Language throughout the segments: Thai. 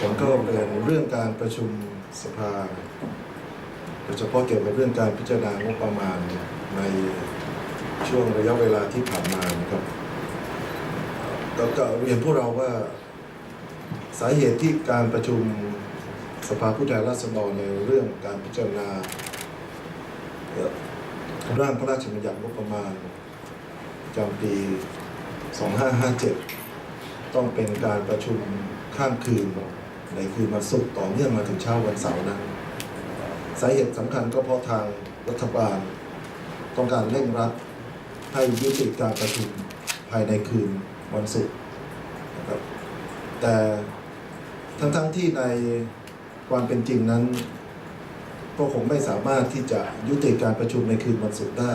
ผมก็เป็นเรื่องการประชุมสภาโดยเฉพาะเกี่ยวกับเรื่องการพิจารณางบประมาณในช่วงระยะเวลาที่ผ่านมานะครับก็ก็เรียนพวกเราว่าสาเหตุที่การประชุมสภาผู้แทนราษฎรในเรื่องการพิจารณาเอ่อร่างพระราชบัญญัติงบประมาณประจำปี 2557 ต้องเป็นการประชุมข้ามคืน ในคืนวันศุกร์ต่อเนื่องมาถึงเช้าวันเสาร์นั้นสาเหตุสำคัญก็เพราะทางรัฐบาล ต้องการเร่งรัดให้ยุติการประชุมภายในคืนวันศุกร์นะครับแต่ทั้งๆทที่ในความเป็นจริงนั้น ก็คงไม่สามารถที่จะยุติการประชุมในคืนวันศุกร์ได้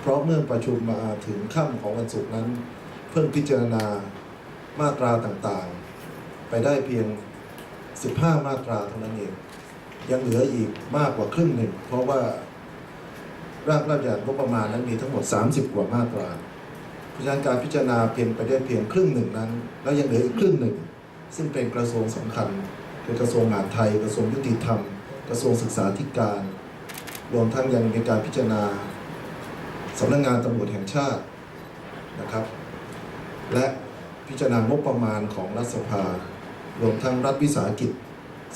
เพราะเมื่อประชุมมาถึงค่ำของวันศุกร์นั้น เพิ่งพิจารณามาตราต่างๆ ไปได้เพียง 15 มาตราเท่านั้นเอง ยังเหลืออีกมากกว่าครึ่งหนึ่ง เพราะว่าร่างพระราชบัญญัติงบประมาณนั้นมีทั้งหมด 30 กว่ามาตรา เพราะฉะนั้นการพิจารณาเพียงไปได้เพียงครึ่งหนึ่งนั้น แล้วยังเหลืออีกครึ่งหนึ่ง ซึ่งเป็นกระทรวงสำคัญคือกระทรวงมหาดไทย กระทรวงยุติธรรม กระทรวงศึกษาธิการ รวมทั้งยังมีการพิจารณาสำนักงานตำรวจแห่งชาตินะครับ และพิจารณางบประมาณของรัฐสภา รวมทั้งรัฐวิสาหกิจ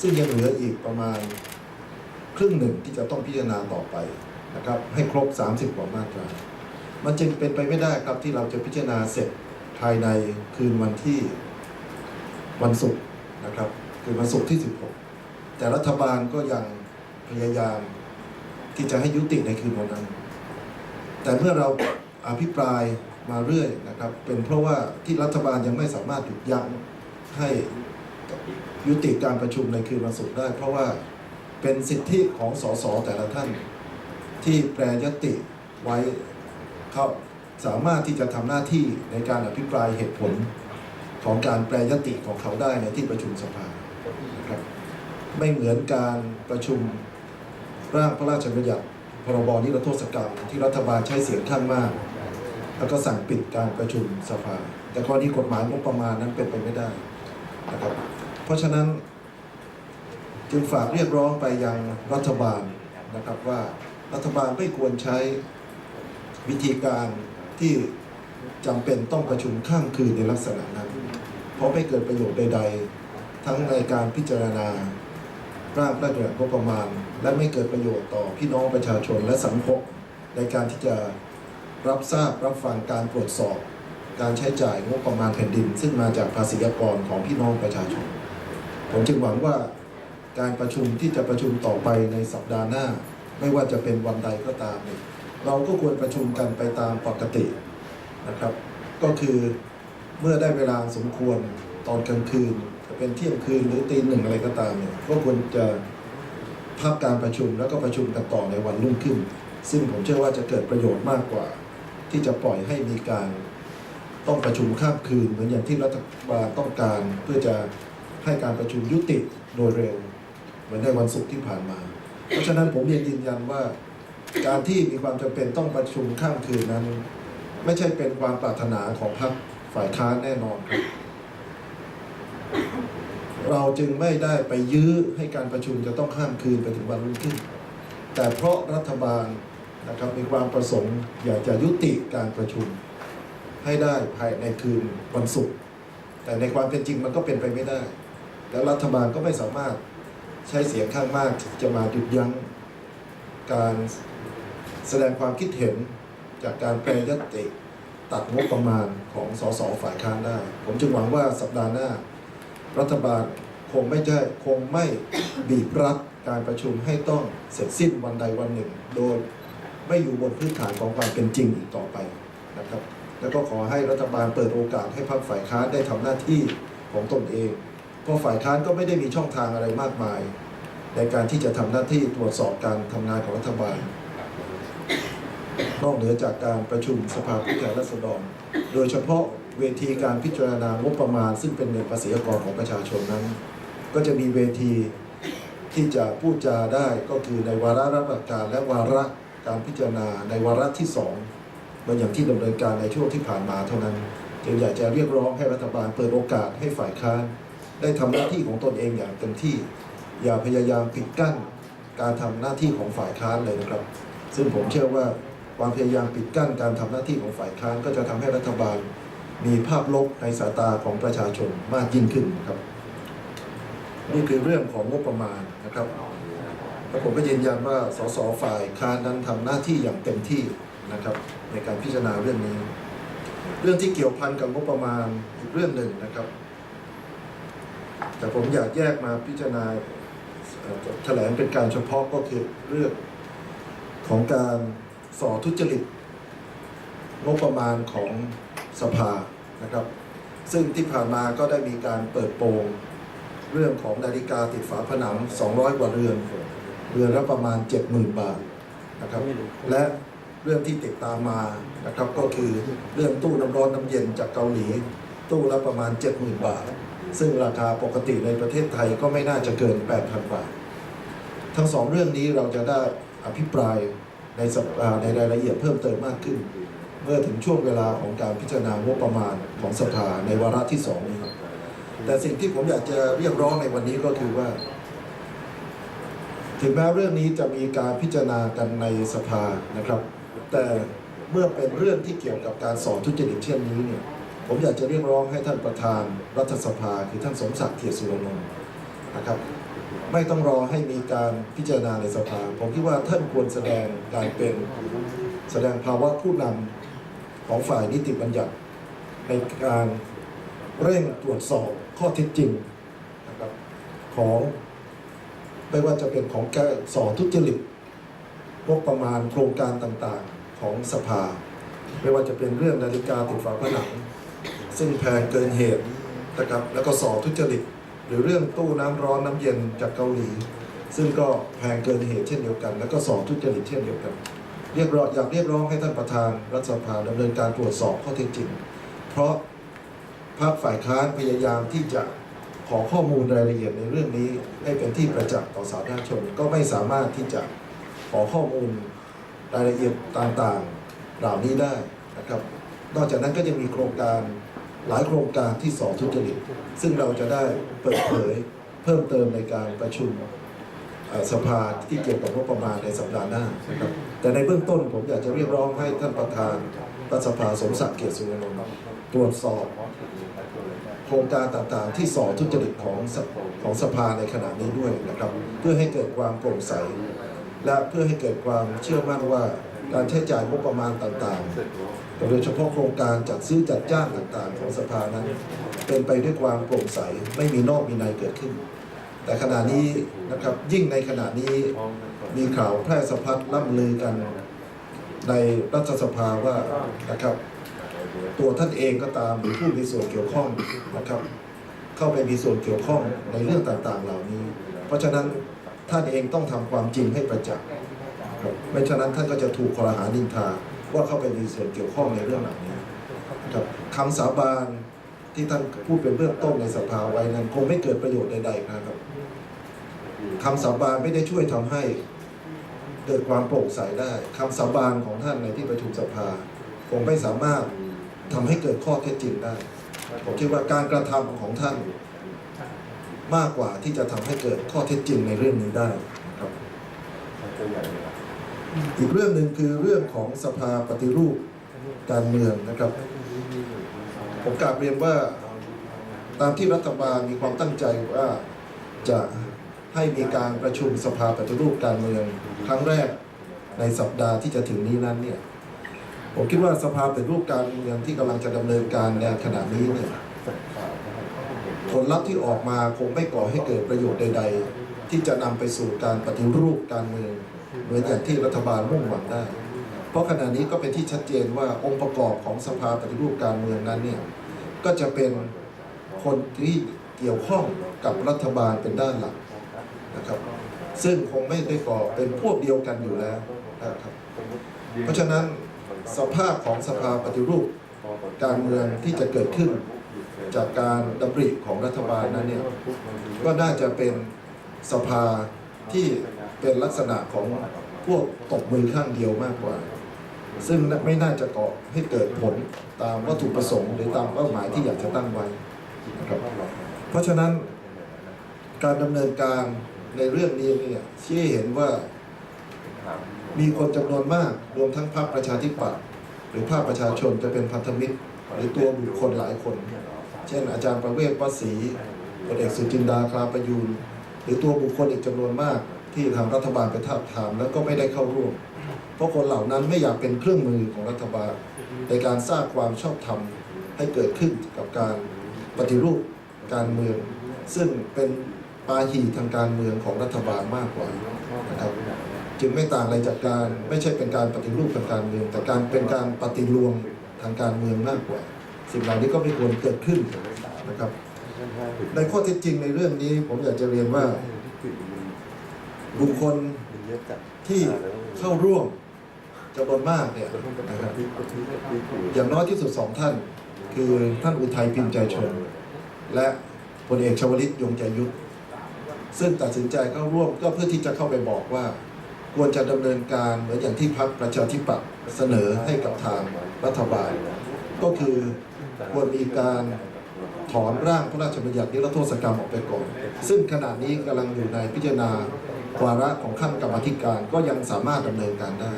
ซึ่งยังเหลืออีกประมาณครึ่งหนึ่งที่จะต้องพิจารณาต่อไปนะครับให้ครบ 30 กว่ามาตรา มันจึงเป็นไปไม่ได้ครับที่เราจะพิจารณาเสร็จภายในคืนวันที่วันศุกร์นะครับคืนวันศุกร์ที่ 16 แต่รัฐบาลก็ยังพยายามที่จะให้ยุติในคืนวันนั้น แต่เมื่อเราอภิปรายมาเรื่อยนะครับ เป็นเพราะว่าที่รัฐบาลยังไม่สามารถหยุดยั้งให้ ยุติการประชุมในคืนวันศุกร์ได้ เพราะว่าเป็นสิทธิของสสแต่ละท่าน ที่แปรยติไว้เขาสามารถที่จะทำหน้าที่ในการอภิปรายเหตุผลของการแปรยติของเขาได้ในที่ประชุมสภาครับไม่เหมือนการประชุมร่างพระราชบัญญัติพรบนิรโทษกรรมที่รัฐบาลใช้เสียงข้างมาก แล้วก็สั่งปิดการประชุมสภา แต่กรณีกฎหมายงบประมาณนั้นเป็นไปไม่ได้นะครับ เพราะฉะนั้นจึงฝากเรียกร้องไปยังรัฐบาลนะครับว่ารัฐบาลไม่ควรใช้วิธีการที่จำเป็นต้องประชุมข้ามคืนในลักษณะนั้น เพราะไม่เกิดประโยชน์ใด ๆ ทั้งในการพิจารณาร่างพระราชบัญญัติงบประมาณ และไม่เกิดประโยชน์ต่อพี่น้องประชาชนและสังคมในการที่จะรับทราบรับฟังการตรวจสอบ การใช้จ่ายงบประมาณแผ่นดิน ซึ่งมาจากภาษีกรของพี่น้องประชาชน ผมจึงหวังว่าการประชุมที่จะประชุมต่อไปในสัปดาห์หน้า ไม่ว่าจะเป็นวันใดก็ตามเนี่ยเราก็ควรประชุมกันไปตามปกตินะครับ ก็คือเมื่อได้เวลาสมควรตอนกลางคืน จะเป็นเที่ยงคืนหรือตีหนึ่งอะไรก็ตามเนี่ยก็ควรจะพักการประชุมแล้วก็ประชุมกันต่อในวันรุ่งขึ้น ซึ่งผมเชื่อว่าจะเกิดประโยชน์มากกว่า ที่จะปล่อยให้มีการต้องประชุมข้ามคืนเหมือนอย่างที่รัฐบาลต้องการเพื่อจะ ให้การประชุมยุติโดยเร็ว เหมือนในวันศุกร์ที่ผ่านมา เพราะฉะนั้นผมเรียนยืนยันว่า การที่มีความจำเป็นต้องประชุมข้ามคืนนั้น ไม่ใช่เป็นความปรารถนาของพรรคฝ่ายค้านแน่นอนครับเราจึงไม่ได้ไปยื้อให้การประชุมจะต้องข้ามคืนไปถึงวันรุ่งขึ้น แต่เพราะรัฐบาลนะครับมีความประสงค์อยากจะยุติการประชุม ให้ได้ภายในคืนวันศุกร์แต่ในความเป็นจริงมันก็เป็นไปไม่ได้ แล้วรัฐบาลก็ไม่สามารถใช้เสียงข้างมากจะมาหยุดยั้งการแสดงความคิดเห็นจากการแปรยติตัดงบประมาณของสสฝ่ายค้านได้ ผมจึงหวังว่าสัปดาห์หน้า รัฐบาลคงไม่ใช่คงไม่บีบรัดการประชุมให้ต้องเสร็จสิ้นวันใดวันหนึ่ง โดยไม่อยู่บนพื้นฐานของความเป็นจริงอีกต่อไปนะครับ แล้วก็ขอให้รัฐบาลเปิดโอกาสให้พรรคฝ่ายค้านได้ทำหน้าที่ของตนเอง เพราะฝ่ายค้านก็ไม่ได้มีช่องทางอะไรมากมาย ในการที่จะทำหน้าที่ตรวจสอบการทำงานของรัฐบาล นอกเหนือจากการประชุมสภาผู้แทนราษฎร โดยเฉพาะเวทีการพิจารณางบประมาณ ซึ่งเป็นเงินภาษีกรของประชาชนนั้น ก็จะมีเวทีที่จะพูดจาได้ก็คือในวาระรับหลักการและวาระการพิจารณาในวาระที่สองเหมือนอย่างที่ดำเนินการในช่วงที่ผ่านมาเท่านั้น จึงอยากจะเรียกร้องให้รัฐบาลเปิดโอกาสให้ฝ่ายค้าน ได้ทำหน้าที่ของตนเองอย่างเต็มที่ อย่าพยายามปิดกั้น การทำหน้าที่ของฝ่ายค้านเลยนะครับ ซึ่งผมเชื่อว่าความพยายามปิดกั้นการทำหน้าที่ของฝ่ายค้านก็จะทำให้รัฐบาล มีภาพลบในสายตาของประชาชนมากยิ่งขึ้นครับ นี่คือเรื่องของงบประมาณนะครับและผมก็ยืนยันว่าสสฝ่ายค้านนั้นทำหน้าที่อย่างเต็มที่นะครับ ในการพิจารณาเรื่องนี้ เรื่องที่เกี่ยวพันกับงบประมาณอีกเรื่องหนึ่งนะครับ แต่ผมอยากแยกมาพิจารณาเอ่อแถลงเป็นการเฉพาะก็คือเรื่องของการสอทุจริตงบประมาณของสภานะครับ ซึ่งที่ผ่านมาก็ได้มีการเปิดโปงเรื่องของนาฬิกาติดฝาผนัง 200 กว่าเรือน เรือนละประมาณ 70,000 บาทนะครับ และเรื่องที่ติดตามมานะครับก็คือเรื่องตู้น้ำร้อนน้ำเย็นจากเกาหลี ตู้ละประมาณ 70,000 บาท ซึ่งราคาปกติในประเทศไทยก็ไม่น่าจะเกิน 8,000 บาท ทั้งสองเรื่องนี้เราจะได้อภิปรายในสัปดาห์ในรายละเอียดเพิ่มเติมมากขึ้น เมื่อถึงช่วงเวลาของการพิจารณางบประมาณของสภาในวาระที่สองนี้แต่สิ่งที่ผมอยากจะเรียกร้องในวันนี้ก็คือว่า ถึงแม้เรื่องนี้จะมีการพิจารณากันในสภานะครับ แต่เมื่อเป็นเรื่องที่เกี่ยวกับการสอนทุจริตเช่นนี้เนี่ย ผมอยากจะเรียกร้องให้ท่านประธานรัฐสภาคือท่านสมศักดิ์เกียรติสุรนนท์นะครับ ไม่ต้องรอให้มีการพิจารณาในสภา ผมคิดว่าท่านควรแสดงการเป็นแสดงภาวะผู้นำของฝ่ายนิติบัญญัติ ในการเร่งตรวจสอบข้อเท็จจริงนะครับของไม่ว่าจะเป็นของแกสอทุจริตงบประมาณโครงการต่างๆของสภา ไม่ว่าจะเป็นเรื่องนาฬิกาติดฝาผนัง ซึ่งแพงเกินเหตุนะครับแล้วก็สอทุจริต หรือเรื่องตู้น้ำร้อนน้ำเย็นจากเกาหลี ซึ่งก็แพงเกินเหตุเช่นเดียวกัน แล้วก็สอทุจริตเช่นเดียวกัน เรียกร้องอยากเรียกร้องให้ท่านประธานรัฐสภาดำเนินการตรวจสอบข้อเท็จจริง เพราะพรรคฝ่ายค้านพยายามที่จะขอข้อมูลรายละเอียดในเรื่องนี้ให้เป็นที่ประจักษ์ต่อสาธารณชนก็ไม่สามารถที่จะขอข้อมูลรายละเอียดต่างๆเหล่านี้ได้นะครับ นอกจากนั้นก็ยังมีโครงการ หลายโครงการที่สอทุจริต ซึ่งเราจะได้เปิดเผยเพิ่มเติมในการประชุมสภาที่เกี่ยวกับงบประมาณในสัปดาห์หน้านะครับแต่ในเบื้องต้นผมอยากจะเรียกร้องให้ท่านประธานรัฐสภาสมศักดิ์เกียรติสุวรรณนท์ตรวจสอบ โครงการต่างๆ ที่สอทุจริตของของสภาในขณะนี้ด้วยนะครับ เพื่อให้เกิดความโปร่งใส และเพื่อให้เกิดความเชื่อมั่นว่าการใช้จ่ายงบประมาณต่างๆ โดยเฉพาะโครงการจัดซื้อจัดจ้างต่างๆ ของสภานั้น เป็นไปด้วยความโปร่งใสไม่มีนอกมีในเกิดขึ้น แต่ขณะนี้นะครับยิ่งในขณะนี้มีข่าวแพร่สะพัดล่ำลือกันในรัฐสภาว่านะครับตัวท่านเองก็ตามหรือผู้มีส่วนเกี่ยวข้องนะครับ เข้าไปมีส่วนเกี่ยวข้องในเรื่องต่างๆ เหล่านี้ เพราะฉะนั้นท่านเองต้องทำความจริงให้ประจักษ์ไม่ฉะนั้นท่านก็จะถูกคอรหานินทา ว่าเข้าไปมีส่วนเกี่ยวข้องในเรื่องเหล่านี้ครับคำสาบานที่ท่านพูดเป็นเบื้องต้นในสภาไว้นั้น คงไม่เกิดประโยชน์ใดๆนะครับคำสาบานไม่ได้ช่วยทำให้เกิดความโปร่งใสได้คำสาบานของท่านในที่ประชุมสภาคงไม่สามารถทำให้เกิดข้อเท็จจริงได้ผมคิดว่าการกระทำของท่าน มากกว่าที่จะทำให้เกิดข้อเท็จจริงในเรื่องนี้ได้นะครับ อีกเรื่องหนึ่งคือเรื่องของสภาปฏิรูปการเมืองนะครับ ผมกราบเรียนว่าตามที่รัฐบาลมีความตั้งใจว่าจะให้มีการประชุมสภาปฏิรูปการเมืองครั้งแรกในสัปดาห์ที่จะถึงนี้นั้นเนี่ยผมคิดว่าสภาปฏิรูปการเมืองที่กำลังจะดำเนินการในขณะนี้เนี่ยผลลัพธ์ที่ออกมาคงไม่ก่อให้เกิดประโยชน์ใด ๆ ที่จะนำไปสู่การปฏิรูปการเมือง เหมือนอย่างที่รัฐบาลมุ่งหวังได้ เพราะขณะนี้ก็เป็นที่ชัดเจนว่าองค์ประกอบของสภาปฏิรูปการเมืองนั้นเนี่ยก็จะเป็นคนที่เกี่ยวข้องกับรัฐบาลเป็นด้านหลักนะครับ ซึ่งคงไม่ได้ก่อเป็นพวกเดียวกันอยู่แล้วนะครับ เพราะฉะนั้นสภาพของสภาปฏิรูปการเมืองที่จะเกิดขึ้นจากการดำริของรัฐบาลนั้นเนี่ยก็น่าจะเป็นสภาที่ เป็นลักษณะของพวกตบมือข้างเดียวมากกว่า ซึ่งไม่น่าจะก่อให้เกิดผลตามวัตถุประสงค์หรือตามเป้าหมายที่อยากจะตั้งไว้นะครับเพราะฉะนั้นการดำเนินการในเรื่องนี้เนี่ยชี้เห็นว่ามีคนจำนวนมากรวมทั้งพรรคประชาธิปัตย์หรือภาคประชาชนจะเป็นพันธมิตร หรือตัวบุคคลหลายคน เช่น อาจารย์ประเวศวสีพลเอกสุจินดาคลาประยูนหรือตัวบุคคลอีกจำนวนมาก ที่ทางรัฐบาลไปทาบทามแล้วก็ไม่ได้เข้าร่วม เพราะคนเหล่านั้นไม่อยากเป็นเครื่องมือของรัฐบาล ในการสร้างความชอบธรรมให้เกิดขึ้นกับการปฏิรูปการเมือง ซึ่งเป็นปาหีทางการเมืองของรัฐบาลมากกว่านะครับจึงไม่ต่างอะไรจากการไม่ใช่เป็นการปฏิรูปทางการเมือง แต่การเป็นการปฏิรวมทางการเมืองมากกว่า สิ่งเหล่านี้ก็ไม่ควรเกิดขึ้นนะครับ ในข้อเท็จจริงในเรื่องนี้ผมอยากจะเรียนว่า บุคคลที่เข้าร่วมจำนวนมากเนี่ยนะครับอย่างน้อยที่สุดสองท่าน คือท่านอุทัยพิมพ์ใจชน และพลเอกชวลิตยงใจยุทธซึ่งตัดสินใจเข้าร่วมก็เพื่อที่จะเข้าไปบอกว่า ควรจะดำเนินการเหมือนอย่างที่พรรคประชาธิปัตย์เสนอให้กับทางรัฐบาล ก็คือควรมีการถอนร่างพระราชบัญญัตินิรโทษกรรมออกไปก่อน ซึ่งขณะนี้กำลังอยู่ในพิจารณา วาระของขั้นกรรมาธิการก็ยังสามารถดำเนินการได้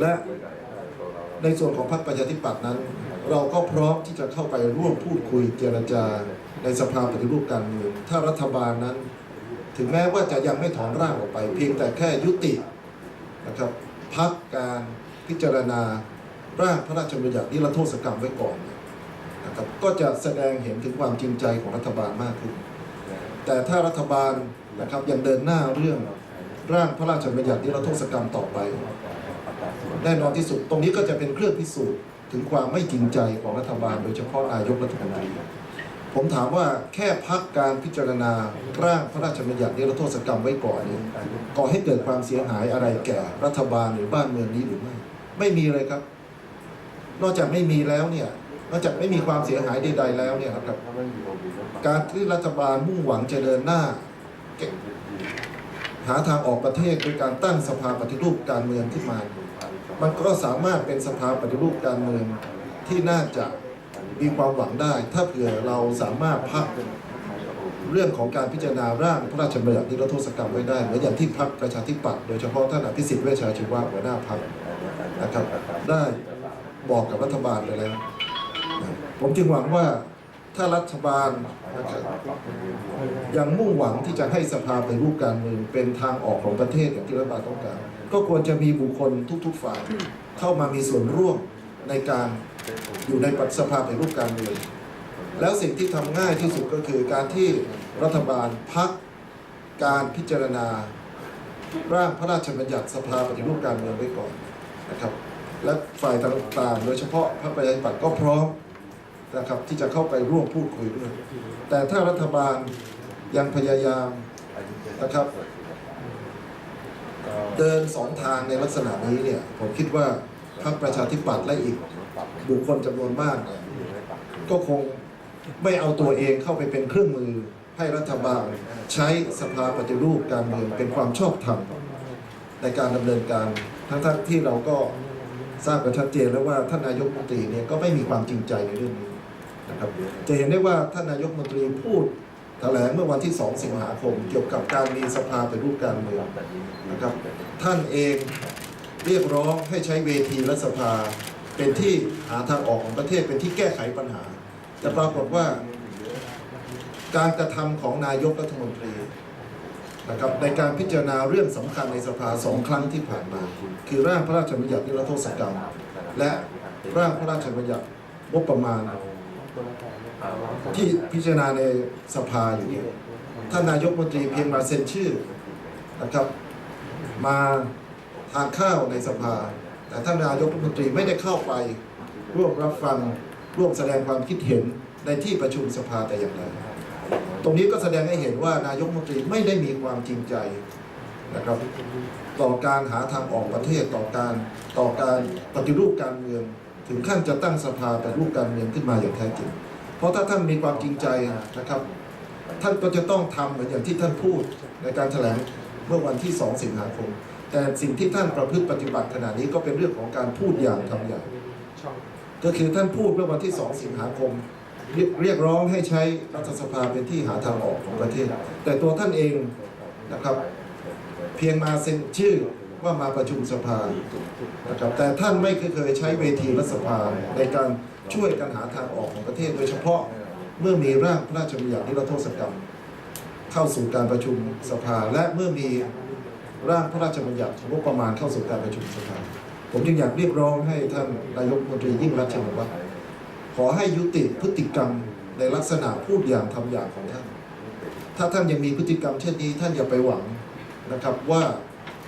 และในส่วนของพรรคประชาธิปัตย์นั้น เราก็พร้อมที่จะเข้าไปร่วมพูดคุยเจรจาในสภาปฏิรูปการเมืองถ้ารัฐบาลนั้น ถึงแม้ว่าจะยังไม่ถอนร่างออกไป เพียงแต่แค่ยุตินะครับพักการพิจารณาร่างพระราชบัญญัตินิรโทษกรรมไว้ก่อนนะครับก็จะแสดงเห็นถึงความจริงใจของรัฐบาลมากขึ้น แต่ถ้ารัฐบาลนะครับยังเดินหน้าเรื่องร่างพระราชบัญญัตินิรโทษกรรมต่อไป แน่นอนที่สุดตรงนี้ก็จะเป็นเครื่องพิสูจน์ถึงความไม่จริงใจของรัฐบาล โดยเฉพาะนายกรัฐมนตรีผมถามว่าแค่พักการพิจารณาร่างพระราชบัญญัตินิรโทษกรรมไว้ก่อนนี้ก่อให้เกิดความเสียหายอะไรแก่รัฐบาลหรือบ้านเมืองนี้หรือไม่ ไม่มีเลยครับ นอกจากไม่มีแล้วเนี่ย อกจากไม่มีความเสียหายใดๆแล้วเนี่ยครับ การที่รัฐบาลมุ่งหวังจะเดินหน้าหาทางออกประเทศโดยการตั้งสภาปฏิรูปการเมืองขึ้นมา มันก็สามารถเป็นสภาปฏิรูปการเมืองที่น่าจะมีความหวังได้ ถ้าเผื่อเราสามารถพักเรื่องของการพิจารณาร่างพระราชบัญญัตินิรโทษกรรมไว้ได้เหมือนอย่างที่พรรคประชาธิปัตย์โดยเฉพาะท่านอภิสิทธิ์เวชชาชีวะหัวหน้าพรรคนะครับได้บอกกับรัฐบาลไปแล้ว ผมจึงหวังว่าถ้ารัฐบาลยังมุ่งหวังที่จะให้สภาเป็นรูปการเมืองเป็นทางออกของประเทศอย่างที่รัฐบาลต้องการ ก็ควรจะมีบุคคลทุก ๆ ฝ่ายเข้ามามีส่วนร่วมในการอยู่ในสภาเป็นรูปการเมือง แล้วสิ่งที่ทำง่ายที่สุดก็คือการที่รัฐบาลพักการพิจารณาร่างพระราชบัญญัติสภาปฏิรูปการเมืองไว้ก่อนนะครับ และฝ่ายต่างๆ โดยเฉพาะพรรคประชาธิปัตย์ก็พร้อมนะครับที่จะเข้าไปร่วมพูดคุยด้วย แต่ถ้ารัฐบาลยังพยายามนะครับเดินสองทางในลักษณะนี้เนี่ยผมคิดว่าพรรคประชาธิปัตย์และอีกบุคคลจำนวนมากเนี่ยก็คงไม่เอาตัวเองเข้าไปเป็นเครื่องมือให้รัฐบาลใช้สภาปฏิรูปการเมืองเป็นความชอบธรรมในการดำเนินการทั้งๆที่เราก็ ทราบกันชัดเจนแล้วว่าท่านนายกมนตรีเนี่ยก็ไม่มีความจริงใจในเรื่องนี้นะครับจะเห็นได้ว่าท่านนายกมนตรีพูดแถลงเมื่อวันที่ 2 สิงหาคม เกี่ยวกับการมีสภาเป็นรูปการเมืองนะครับ ท่านเองเรียกร้องให้ใช้เวทีและสภา เป็นที่หาทางออกของประเทศเป็นที่แก้ไขปัญหา แต่ปรากฏว่า การกระทำของนายกรัฐมนตรี นะครับในการพิจารณาเรื่องสำคัญในสภาสองครั้งที่ผ่านมา คือร่างพระราชบัญญัตินิรโทษกรรม และร่างพระราชบัญญัติงบประมาณ ที่พิจารณาในสภาอยู่เนี่ยท่านนายกรัฐมนตรีเพียงมาเซ็นชื่อนะครับมาทานข้าวในสภา แต่ท่านนายกรัฐมนตรีไม่ได้เข้าไปร่วมรับฟังร่วมแสดงความคิดเห็นในที่ประชุมสภาแต่อย่างใด ตรงนี้ก็แสดงให้เห็นว่านายกรัฐมนตรีไม่ได้มีความจริงใจนะครับ ต่อการหาทางออกประเทศต่อการต่อการปฏิรูปการเมือง ถึงขั้นจะตั้งสภาปฏิรูปการเมืองขึ้นมาอย่างแท้จริง เพราะถ้าท่านมีความจริงใจนะครับ ท่านก็จะต้องทำเหมือนอย่างที่ท่านพูดในการแถลงเมื่อวันที่ 2 สิงหาคม แต่สิ่งที่ท่านประพฤติปฏิบัติขณะนี้ก็เป็นเรื่องของการพูดอย่างทำอย่าง ก็คือท่านพูดเมื่อวันที่ 2 สิงหาคม เรียกร้องให้ใช้รัฐสภาเป็นที่หาทางออกของประเทศ แต่ตัวท่านเองนะครับ เพียงมาเซ็นชื่อว่ามาประชุมสภานะครับแต่ท่านไม่เคยใช้เวทีรัฐสภาในการช่วยกันหาทางออกของประเทศ โดยเฉพาะเมื่อมีร่างพระราชบัญญัตินิรโทษกรรม เข้าสู่การประชุมสภา และเมื่อมีร่างพระราชบัญญัติงบประมาณเข้าสู่การประชุมสภา ผมจึงอยากเรียกร้องให้ท่านนายกรัฐมนตรียิ่งรักชินวัตร ขอให้ยุติพฤติกรรมในลักษณะพูดอย่างทำอย่างของท่าน ถ้าท่านยังมีพฤติกรรมเช่นนี้ ท่านอย่าไปหวังนะครับว่า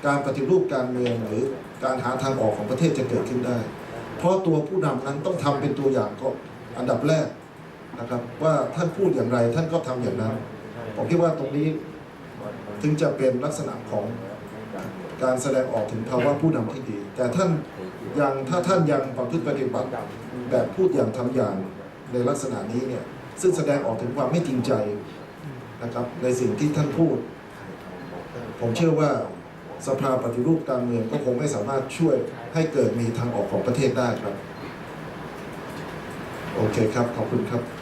การปฏิรูปการเมืองหรือการหาทางออกของประเทศจะเกิดขึ้นได้ เพราะตัวผู้นำนั้นต้องทำเป็นตัวอย่างก็อันดับแรกนะครับ ว่าท่านพูดอย่างไรท่านก็ทำอย่างนั้น ผมคิดว่าตรงนี้ถึงจะเป็นลักษณะของการแสดงออกถึงภาวะผู้นำที่ดี แต่ท่านยังถ้าท่านยังประพฤติปฏิบัติ แบบพูดอย่างทำอย่างในลักษณะนี้เนี่ยซึ่งแสดงออกถึงความไม่จริงใจนะครับในสิ่งที่ท่านพูด ผมเชื่อว่าสภาปฏิรูปการเมืองก็คงไม่สามารถช่วยให้เกิดมีทางออกของประเทศได้ครับ โอเคครับ ขอบคุณครับ